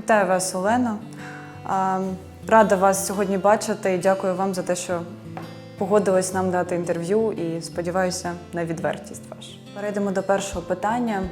Вітаю вас, Олено. Рада вас сьогодні бачити і дякую вам за те, що погодились нам дати інтерв'ю і сподіваюся на відвертість вашу. Перейдемо до першого питання.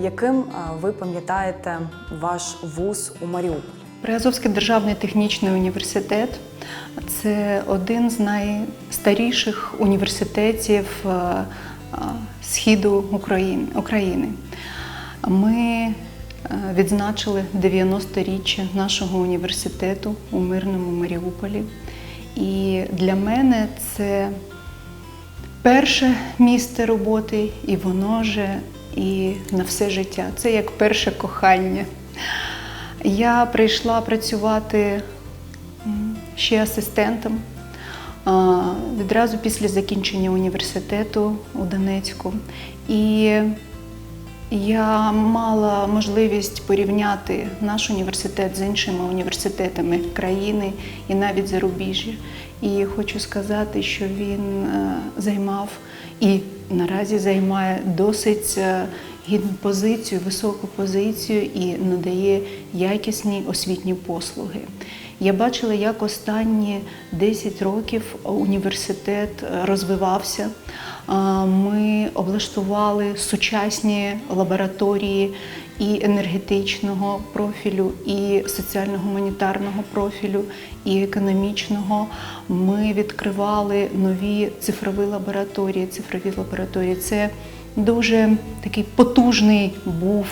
Яким ви пам'ятаєте ваш вуз у Маріуполі? Приазовський державний технічний університет це один з найстаріших університетів східу України. Ми відзначили 90-річчя нашого університету у мирному Маріуполі. І для мене це перше місце роботи, і воно же і на все життя. Це як перше кохання. Я прийшла працювати ще асистентом відразу після закінчення університету у Донецьку. І я мала можливість порівняти наш університет з іншими університетами країни і навіть зарубіжжя. І хочу сказати, що він е, займав і наразі займає досить е, гідну позицію, високу позицію і надає якісні освітні послуги. Я бачила, як останні 10 років університет е, розвивався. Ми облаштували сучасні лабораторії і енергетичного профілю, і соціально-гуманітарного профілю, і економічного. Ми відкривали нові цифрові лабораторії. Цифрові лабораторії це дуже такий потужний був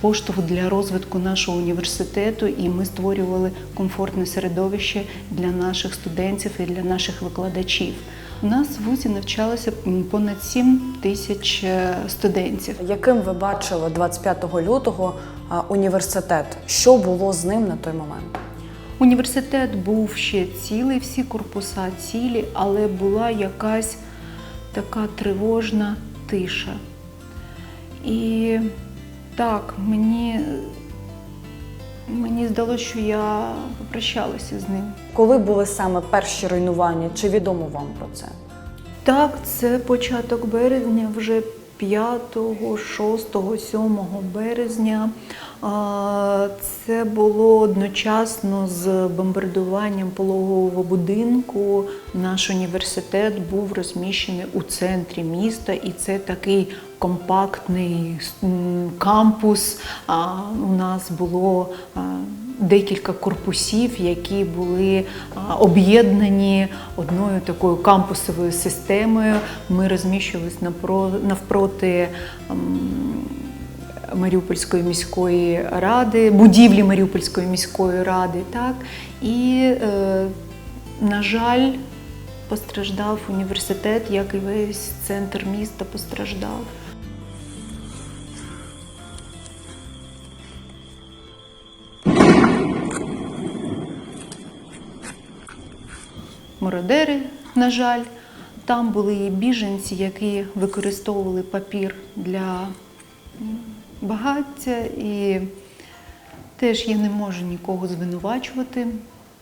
поштовх для розвитку нашого університету, і ми створювали комфортне середовище для наших студентів і для наших викладачів. У нас в вузі навчалося понад 7 тисяч е, студентів. Яким ви бачили 25 лютого університет? Що було з ним на той момент? Університет був ще цілий, всі корпуса цілі, але була якась така тривожна тиша. І так, мені, мені здалося, що я попрощалася з ним. Коли були саме перші руйнування? Чи відомо вам про це? Так, це початок березня, вже 5, 6, 7 березня. Це було одночасно з бомбардуванням пологового будинку. Наш університет був розміщений у центрі міста, і це такий компактний кампус. У нас було декілька корпусів, які були об'єднані одною такою кампусовою системою. Ми розміщувалися навпроти. Маріупольської міської ради, будівлі Маріупольської міської ради, так і, е, на жаль, постраждав університет, як і весь центр міста постраждав. Мародери, на жаль, там були і біженці, які використовували папір для багаття, і теж я не можу нікого звинувачувати.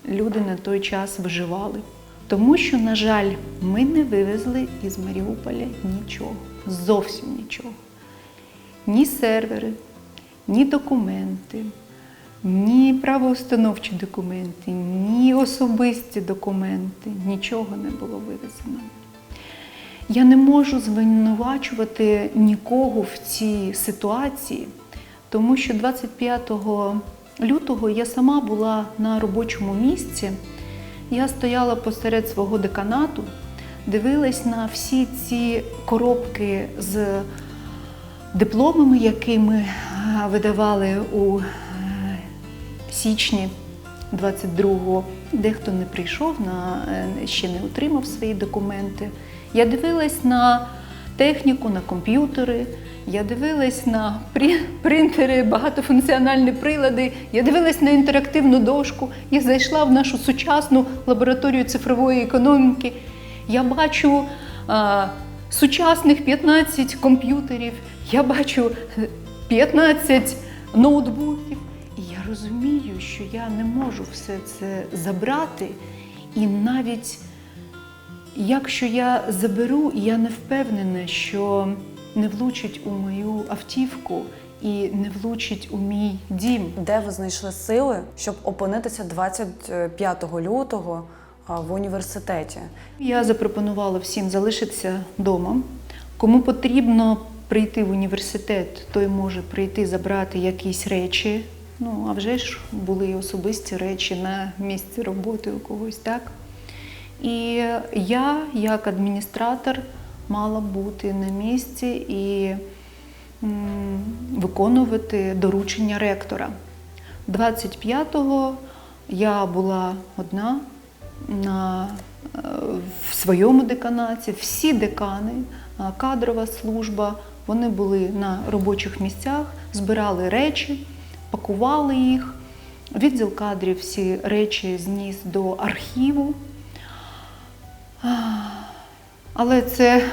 Люди на той час виживали. Тому що, на жаль, ми не вивезли із Маріуполя нічого, зовсім нічого. Ні сервери, ні документи, ні правоустановчі документи, ні особисті документи, нічого не було вивезено. Я не можу звинувачувати нікого в цій ситуації, тому що 25 лютого я сама була на робочому місці. Я стояла посеред свого деканату, дивилась на всі ці коробки з дипломами, які ми видавали у січні 22-го. Дехто не прийшов, на, е, ще не отримав свої документи. Я дивилась на техніку, на комп'ютери, я дивилась на принтери, багатофункціональні прилади, я дивилась на інтерактивну дошку, я зайшла в нашу сучасну лабораторію цифрової економіки. Я бачу а, сучасних 15 комп'ютерів, я бачу е, 15 ноутбуків. Розумію, що я не можу все це забрати. І навіть якщо я заберу, я не впевнена, що не влучить у мою автівку і не влучить у мій дім. Де ви знайшли сили, щоб опинитися 25 лютого в університеті? Я запропонувала всім залишитися вдома. Кому потрібно прийти в університет, той може прийти забрати якісь речі. Ну, а вже ж були і особисті речі на місці роботи у когось, так? І я, як адміністратор, мала бути на місці і м, виконувати доручення ректора. 25-го я була одна на, е, в своєму деканаті. Всі декани, е, кадрова служба, вони були на робочих місцях, збирали речі, пакували їх. Відділ кадрів всі речі зніс до архіву. Але це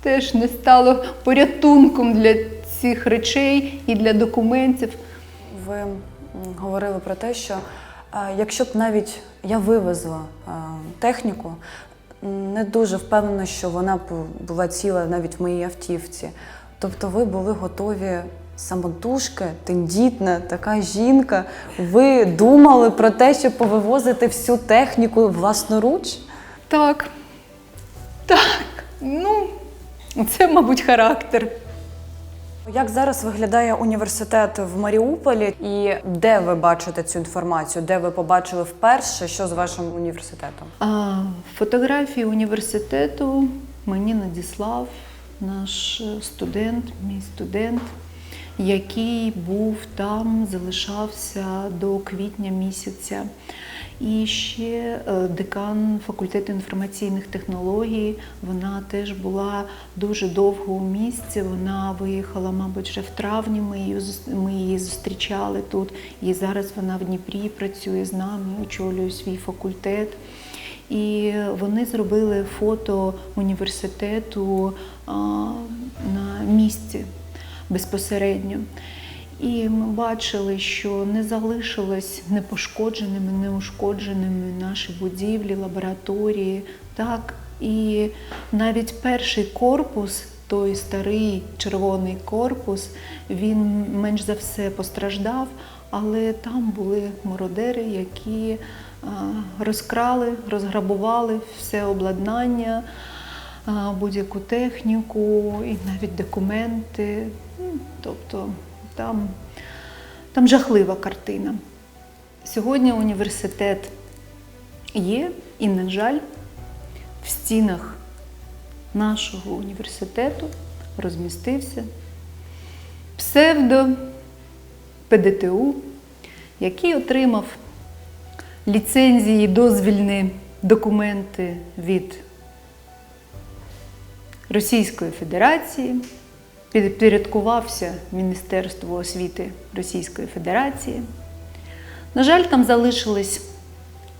теж не стало порятунком для цих речей і для документів. Ви говорили про те, що якщо б навіть я вивезла техніку, не дуже впевнена, що вона б була ціла навіть в моїй автівці. Тобто ви були готові самотужки, тендітна, така жінка. Ви думали про те, щоб повивозити всю техніку власноруч? Так. Так. Ну, це, мабуть, характер. Як зараз виглядає університет в Маріуполі, і де ви бачите цю інформацію? Де ви побачили вперше, що з вашим університетом? А, фотографії університету мені надіслав наш е, студент, мій студент, який був там, залишався до квітня місяця. І ще е, декан факультету інформаційних технологій. Вона теж була дуже довго у місці. Вона виїхала, мабуть, вже в травні. Ми її, ми її зустрічали тут. І зараз вона в Дніпрі працює з нами, очолює свій факультет. І вони зробили фото університету а, на місці безпосередньо. І ми бачили, що не залишилось непошкодженими, неушкодженими наші будівлі, лабораторії. Так, і навіть перший корпус, той старий червоний корпус, він менш за все постраждав, але там були мародери, які розкрали, розграбували все обладнання, будь-яку техніку і навіть документи. Ну, Тобто там, там жахлива картина. Сьогодні університет є, і, на жаль, в стінах нашого університету розмістився псевдо ПДТУ, який отримав ліцензії, дозвільні документи від Російської Федерації, підпорядкувався Міністерству освіти Російської Федерації. На жаль, там залишились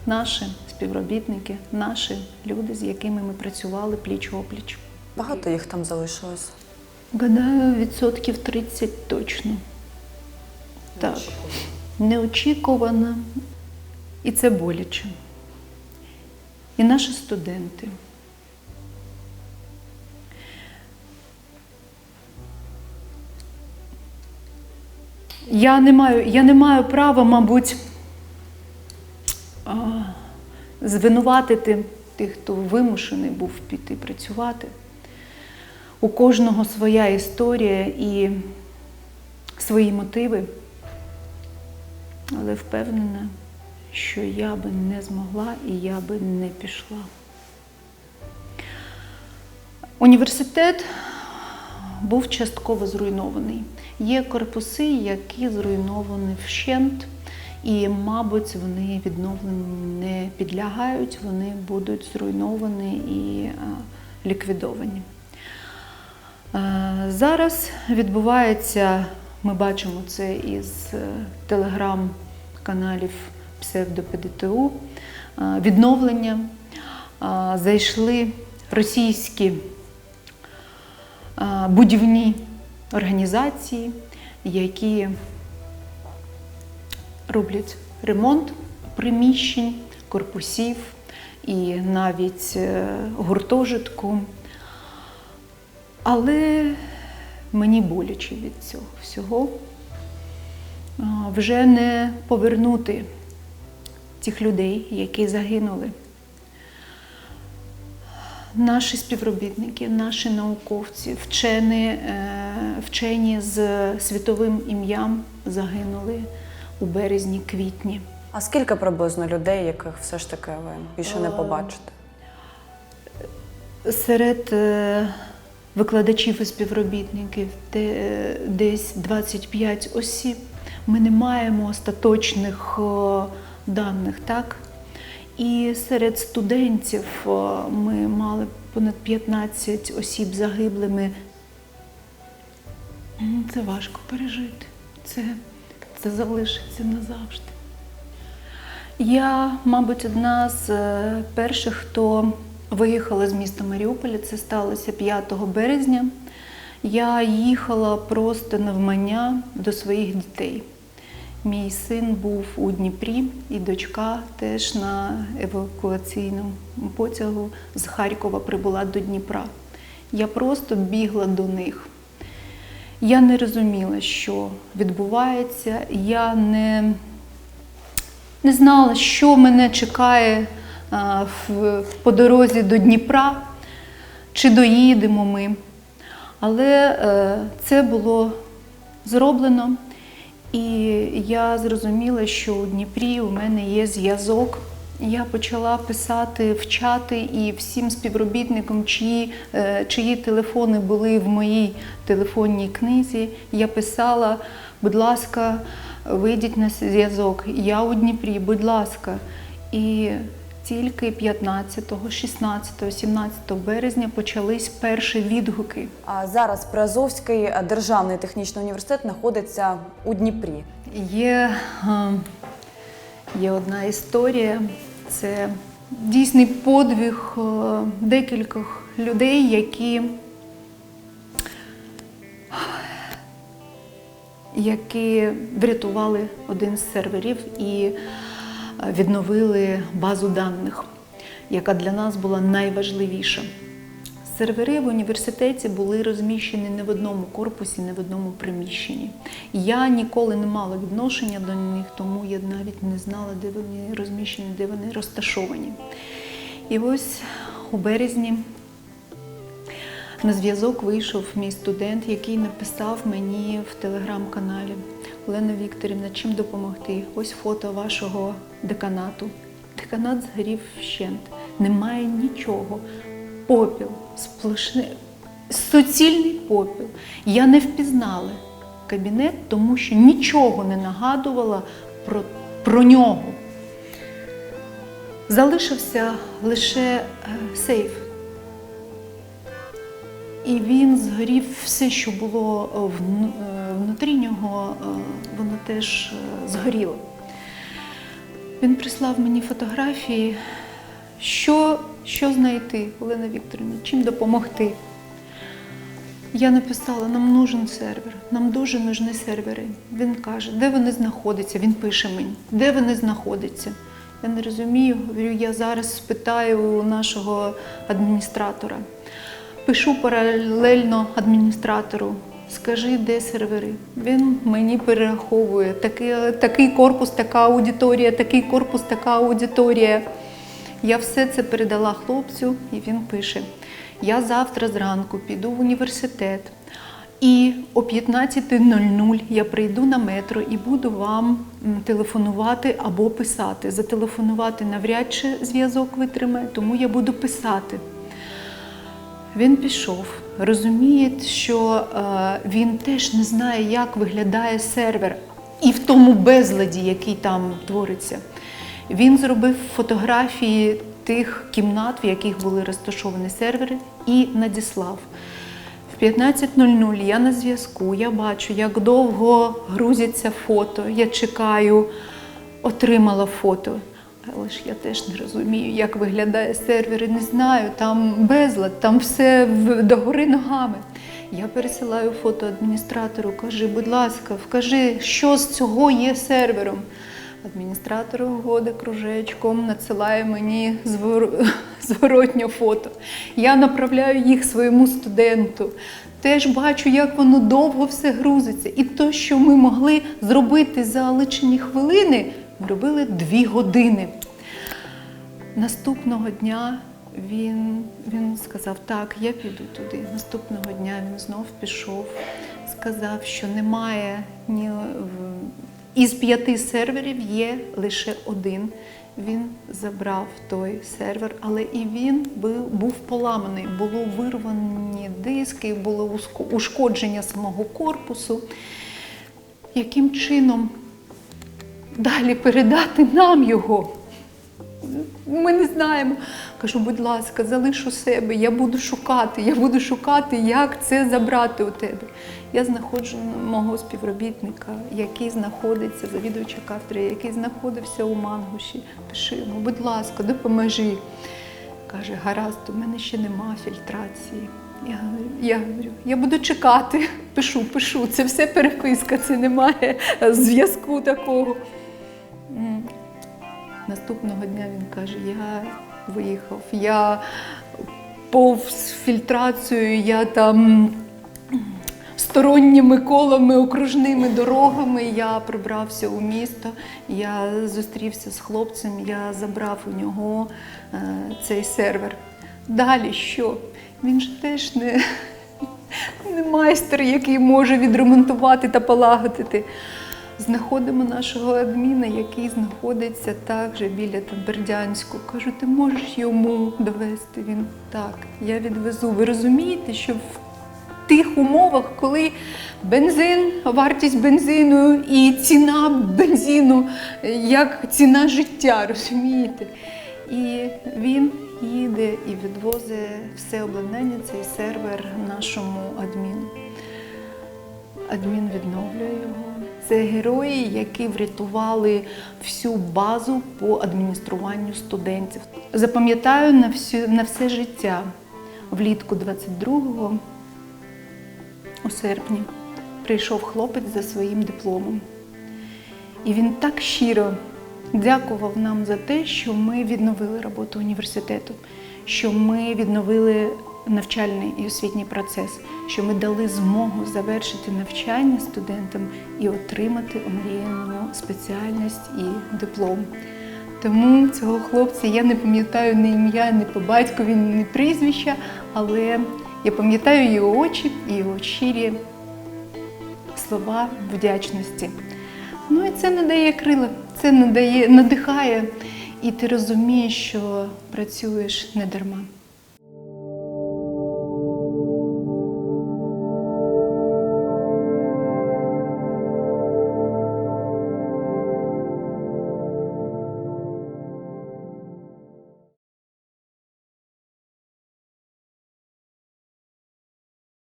наші співробітники, наші люди, з якими ми працювали пліч опліч. Багато їх там залишилось. Гадаю, відсотків 30 точно. Так. Неочікувано. І це боляче. І наші студенти. Я не маю, я не маю права, мабуть, звинуватити тих, хто вимушений був піти працювати. У кожного своя історія і свої мотиви. Але впевнена, що я би не змогла і я би не пішла. Університет був частково зруйнований. Є корпуси, які зруйновані вщент, і, мабуть, вони відновленню не підлягають, вони будуть зруйновані і е, ліквідовані. Е, Зараз відбувається, ми бачимо це із е, телеграм-каналів псевдо-ПДТУ, відновлення. Зайшли російські будівні організації, які роблять ремонт приміщень, корпусів і навіть е, гуртожитку. Але Мені боляче від цього всього. Вже не повернути тих людей, які загинули. Наші співробітники, наші науковці, вчені, е, вчені з світовим ім'ям загинули у березні-квітні. А скільки приблизно людей, яких все ж таки ви більше не Е, побачите? Серед е, викладачів і співробітників десь 25 осіб. Ми не маємо остаточних даних, так? І серед студентів е, ми мали понад 15 осіб загиблими. Ну, Це важко пережити. Це, це залишиться назавжди. Я, мабуть, одна з е, перших, хто виїхала з міста Маріуполя. Це сталося 5 березня. Я їхала просто навмання до своїх дітей. Мій син був у Дніпрі, і дочка теж на евакуаційному потягу з Харкова прибула до Дніпра. Я просто бігла до них. Я не розуміла, що відбувається. Я не, не знала, що мене чекає а, в, по дорозі до Дніпра, чи доїдемо ми. Але е, це було зроблено, і я зрозуміла, що у Дніпрі у мене є зв'язок. Я почала писати в чати і всім співробітникам, чиї, е, чиї телефони були в моїй телефонній книзі. Я писала, будь ласка, вийдіть на зв'язок. Я у Дніпрі, будь ласка. І тільки 15, 16, 17 березня почались перші відгуки. А зараз Приазовський державний технічний університет знаходиться у Дніпрі. Є, е, є одна історія. Це дійсний подвиг е, декількох людей, які, які врятували один з серверів і відновили базу даних, яка для нас була найважливіша. Сервери в університеті були розміщені не в одному корпусі, не в одному приміщенні. Я ніколи не мала відношення до них, тому я навіть не знала, де вони розміщені, де вони розташовані. І ось у березні на зв'язок вийшов мій студент, який написав мені в телеграм-каналі Олена Вікторівна, чим допомогти? Ось фото вашого деканату. Деканат згорів вщент. Немає нічого. Попіл, сплошний, суцільний попіл. Я не впізнала кабінет, тому що нічого не нагадувала про, про нього. Залишився лише е, сейф. І він згорів все, що було е, е, внутрі нього, воно теж згоріло. Він прислав мені фотографії, що, що знайти, Олена Вікторівна, чим допомогти. Я написала, нам нужен сервер, нам дуже нужні сервери. Він каже, де вони знаходяться? Він пише мені, де вони знаходяться. Я не розумію, говорю, я зараз спитаю у нашого адміністратора. Пишу паралельно адміністратору, скажи, де сервери. Він мені перераховує такий, такий корпус, така аудиторія, такий корпус, така аудиторія. Я все це передала хлопцю, і він пише: Я завтра зранку піду в університет, і о 15.00 я прийду на метро і буду вам телефонувати або писати. Зателефонувати навряд чи зв'язок витримає, тому я буду писати. Він пішов, розуміє, що е, він теж не знає, як виглядає сервер, і в тому безладі, який там твориться. Він зробив фотографії тих кімнат, в яких були розташовані сервери, і надіслав. В 15.00 я на зв'язку, я бачу, як довго грузяться фото. Я чекаю, отримала фото. Але ж я теж не розумію, як виглядає сервер, і не знаю, там безлад, там все догори ногами. Я пересилаю фото адміністратору, кажи, будь ласка, вкажи, що з цього є сервером. Адміністратор угоди кружечком надсилає мені звор... зворотнє фото. Я направляю їх своєму студенту. теж бачу, як воно довго все грузиться. І то, що ми могли зробити за личені хвилини, ми робили дві години. Наступного дня він, він сказав, так, я піду туди. Наступного дня він знов пішов, сказав, що немає ні із п'яти серверів є лише один. Він забрав той сервер, але і він був, поламаний. Було вирвані диски, було ушкодження самого корпусу. Яким чином далі передати нам його? Ми не знаємо. Кажу, будь ласка, залиш у себе, я буду шукати, я буду шукати, як це забрати у тебе. Я знаходжу мого співробітника, який знаходиться, завідувача кафедри, який знаходився у Мангуші. Пиши йому, будь ласка, допоможи. Каже, гаразд, у мене ще нема фільтрації. Я я говорю, я буду чекати. Пишу, пишу. Це все переписка, це немає зв'язку такого. Наступного дня він каже: Я виїхав, я повз фільтрацію, я там сторонніми колами, окружними дорогами я пробрався у місто, я зустрівся з хлопцем, я забрав у нього е, цей сервер. Далі що? Він ж теж не, не майстер, який може відремонтувати та полагодити. Знаходимо нашого адміна, який знаходиться також біля там. Кажу, ти можеш йому довести? Він так, я відвезу. Ви розумієте, що в тих умовах, коли бензин, вартість бензину і ціна бензину, як ціна життя, розумієте? І він їде і відвозить все обладнання, цей сервер нашому адміну. Адмін відновлює його. Це герої, які врятували всю базу по адмініструванню студентів. Запам'ятаю на, всю, на все життя. Влітку 22-го, у серпні, прийшов хлопець за своїм дипломом. І він так щиро дякував нам за те, що ми відновили роботу університету, що ми відновили навчальний і освітній процес, що ми дали змогу завершити навчання студентам і отримати омріяну спеціальність і диплом. Тому цього хлопця я не пам'ятаю ні ім'я, ні по батькові, ні прізвища, але я пам'ятаю його очі і його щирі слова вдячності. Ну і це надає крила, це надає, надихає, і ти розумієш, що працюєш не дарма.